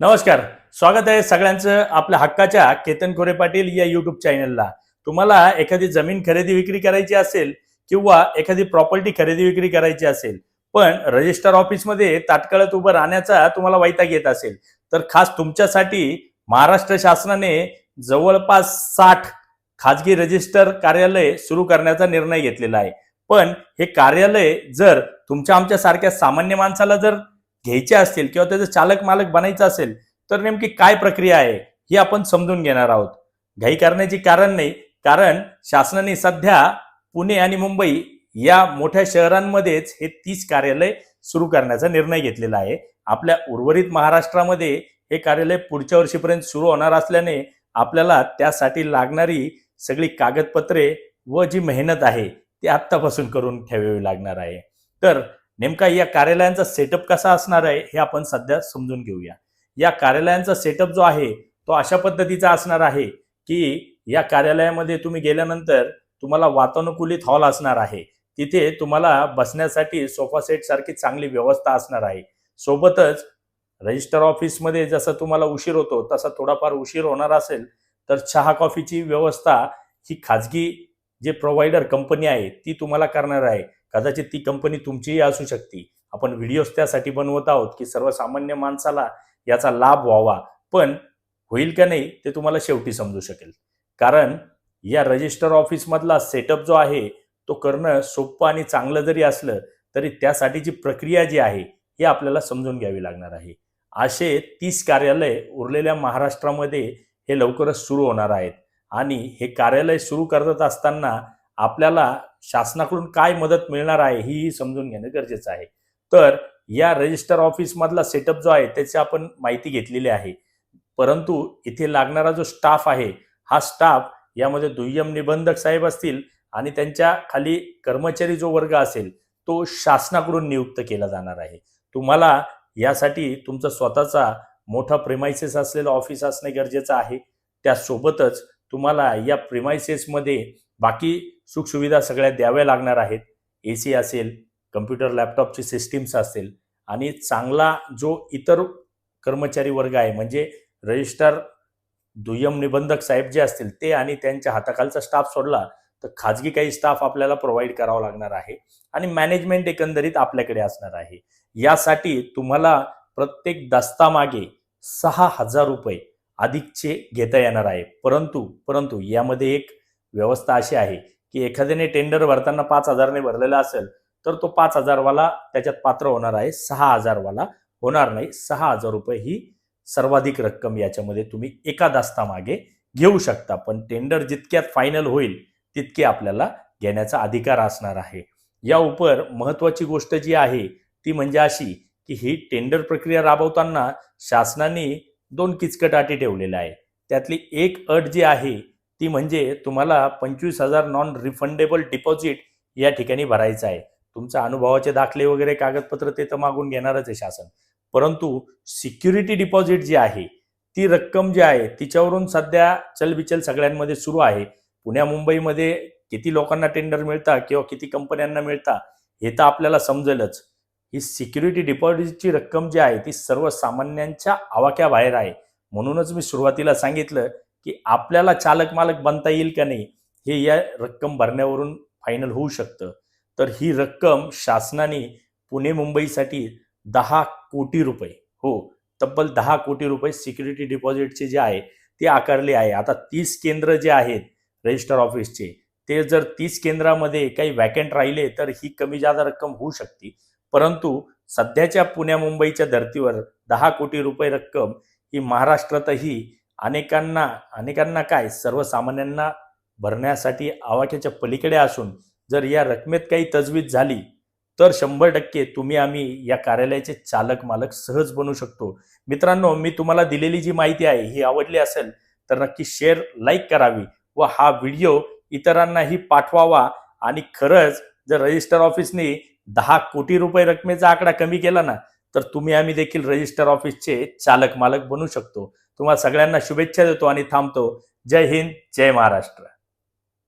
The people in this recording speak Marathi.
नमस्कार स्वागत आहे सगळ्यांचं आपल्या हक्काच्या केतन खोरे पाटील या युट्यूब चॅनलला तुम्हाला एखादी जमीन खरेदी विक्री करायची असेल किंवा एखादी प्रॉपर्टी खरेदी विक्री करायची असेल पण रजिस्टर ऑफिसमध्ये तात्काळात उभं राहण्याचा तुम्हाला वैताग येत असेल तर खास तुमच्यासाठी महाराष्ट्र शासनाने जवळपास साठ खाजगी रजिस्टर कार्यालय सुरू करण्याचा निर्णय घेतलेला आहे. पण हे कार्यालय जर तुमच्या आमच्यासारख्या सामान्य माणसाला जर घ्यायचे असतील किंवा त्याचं चालक मालक बनायचं असेल तर नेमकी काय प्रक्रिया आहे ही आपण समजून घेणार आहोत. घाई करण्याची कारण नाही कारण शासनाने सध्या पुणे आणि मुंबई या मोठ्या शहरांमध्येच हे तीस कार्यालय सुरू करण्याचा निर्णय घेतलेला आहे. आपल्या उर्वरित महाराष्ट्रामध्ये हे कार्यालय पुढच्या वर्षीपर्यंत सुरू होणार असल्याने आपल्याला त्यासाठी लागणारी सगळी कागदपत्रे व जी मेहनत आहे ती आत्तापासून करून ठेवावी लागणार आहे. तर नेमका या कार्यालयांचा सेटअप कसा असणार आहे हे आपण सध्या समजून घेऊया. या कार्यालयांचा सेटअप जो आहे तो अशा पद्धतीचा असणार आहे की या कार्यालयामध्ये तुम्ही गेल्यानंतर तुम्हाला वातानुकूलित हॉल असणार आहे. तिथे तुम्हाला बसण्यासाठी सोफा सेट सारखी चांगली व्यवस्था असणार आहे. सोबतच रजिस्टर ऑफिसमध्ये जसं तुम्हाला उशीर होतो तसा थोडाफार उशीर होणार असेल तर चहा कॉफीची व्यवस्था ही खाजगी जे प्रोव्हायडर कंपनी आहे ती तुम्हाला करणार आहे. कदाचित ती कंपनी तुमचीही असू शकते. आपण व्हिडिओज त्यासाठी बनवत आहोत की सर्वसामान्य माणसाला याचा लाभ व्हावा. पण होईल का नाही ते तुम्हाला शेवटी समजू शकेल. कारण या रजिस्टर ऑफिसमधला सेटअप जो आहे तो करणं सोपं आणि चांगलं जरी असलं तरी त्यासाठीची प्रक्रिया जी आहे ही आपल्याला समजून घ्यावी लागणार आहे. असे तीस कार्यालय उरलेल्या महाराष्ट्रामध्ये हे लवकरच सुरू होणार आहेत. आणि हे कार्यालय सुरू करत असताना आपल्याला शासनाकडून काय मदत मिळणार आहे ही समजून घेणं गरजेचं आहे. तर या रजिस्टर ऑफिसमधला सेटअप जो आहे त्याची आपण माहिती घेतलेली आहे. परंतु इथे लागणारा जो स्टाफ आहे हा स्टाफ यामध्ये दुय्यम निबंधक साहेब असतील आणि त्यांच्या खाली कर्मचारी जो वर्ग असेल तो शासनाकडून नियुक्त केला जाणार आहे. तुम्हाला यासाठी तुमचा स्वतःचा मोठा प्रेमायसेस असलेलं ऑफिस असणे गरजेचं आहे. त्यासोबतच तुम्हाला या प्रिमायसेसमध्ये बाकी सुखसुविधा सगळ्या द्याव्या लागणार आहेत. ए सी असेल कम्प्युटर लॅपटॉपची सिस्टीम्स असेल आणि चांगला जो इतर कर्मचारी वर्ग आहे म्हणजे रजिस्टर दुय्यम निबंधक साहेब जे असतील ते आणि त्यांच्या हाताखालचा स्टाफ सोडला तर खाजगी काही स्टाफ आपल्याला प्रोव्हाइड करावा लागणार आहे आणि मॅनेजमेंट एकंदरीत आपल्याकडे असणार आहे. यासाठी तुम्हाला प्रत्येक दस्तामागे सहा हजार रुपये अधिकचे घेता येणार आहे. परंतु परंतु यामध्ये एक व्यवस्था अशी आहे की एखाद्याने टेंडर भरताना पाच हजारने भरलेला असेल तर तो पाच हजारवाला त्याच्यात पात्र होणार आहे. सहा हजारवाला होणार नाही. सहा हजार रुपये ही सर्वाधिक रक्कम याच्यामध्ये तुम्ही एका दास्तामागे घेऊ शकता. पण टेंडर जितक्यात फायनल होईल तितके आपल्याला घेण्याचा अधिकार असणार आहे. या उपर महत्वाची गोष्ट जी आहे ती म्हणजे अशी की ही टेंडर प्रक्रिया राबवताना शासनाने दोन किचकट अटी ठेवलेल्या आहे त्यातली एक अट जी आहे ती म्हणजे तुम्हाला पंचवीस हजार नॉन रिफंडेबल डिपॉझिट या ठिकाणी भरायचं आहे. तुमच्या अनुभवाचे दाखले वगैरे कागदपत्र ते तर मागून घेणारच आहे शासन. परंतु सिक्युरिटी डिपॉझिट जी आहे ती रक्कम जी आहे तिच्यावरून सध्या चलबिचल सगळ्यांमध्ये सुरू आहे. पुण्या मुंबईमध्ये किती लोकांना टेंडर मिळता किंवा किती कंपन्यांना मिळता हे तर आपल्याला समजेलच. ही सिक्युरिटी डिपॉझिटची रक्कम जी आहे ती सर्वसामान्यांच्या आवाक्याबाहेर आहे. म्हणूनच मी सुरुवातीला सांगितलं की आपल्याला चालक मालक बनता येईल का नाही हे या रक्कम भरण्यावरून फायनल होऊ शकतं. तर ही रक्कम शासनाने पुणे मुंबईसाठी दहा कोटी रुपये हो तब्बल दहा कोटी रुपये सिक्युरिटी डिपॉझिटचे जे आहे ते आकारले आहे. आता तीस केंद्र जे आहेत रजिस्टर ऑफिसचे ते जर तीस केंद्रामध्ये काही वॅकंट राहिले तर ही कमी जादा रक्कम होऊ शकते. परंतु सध्याच्या पुण्या मुंबईच्या धर्तीवर दहा कोटी रुपये रक्कम ही महाराष्ट्रातही अनेकांना अनेकांना काय? सर्वसामान्यांना भरण्यासाठी आवाक्याच्या पलीकडे असून जर या रकमेत काही तजवीज झाली तर शंभर टक्के तुम्ही आम्ही या कार्यालयाचे चालक मालक सहज बनू शकतो. मित्रांनो मी तुम्हाला दिलेली जी माहिती आहे ही आवडली असेल तर नक्की शेअर लाईक करावी व हा व्हिडिओ इतरांनाही पाठवावा. आणि खरंच जर रजिस्टर ऑफिसने दहा कोटी रुपये रकमेचा आकडा कमी केला ना तर तुम्ही आम्ही देखील रजिस्टर ऑफिसचे चालक मालक बनू शकतो. तुम्हाला सगळ्यांना शुभेच्छा देतो आणि थांबतो. जय हिंद जय महाराष्ट्र.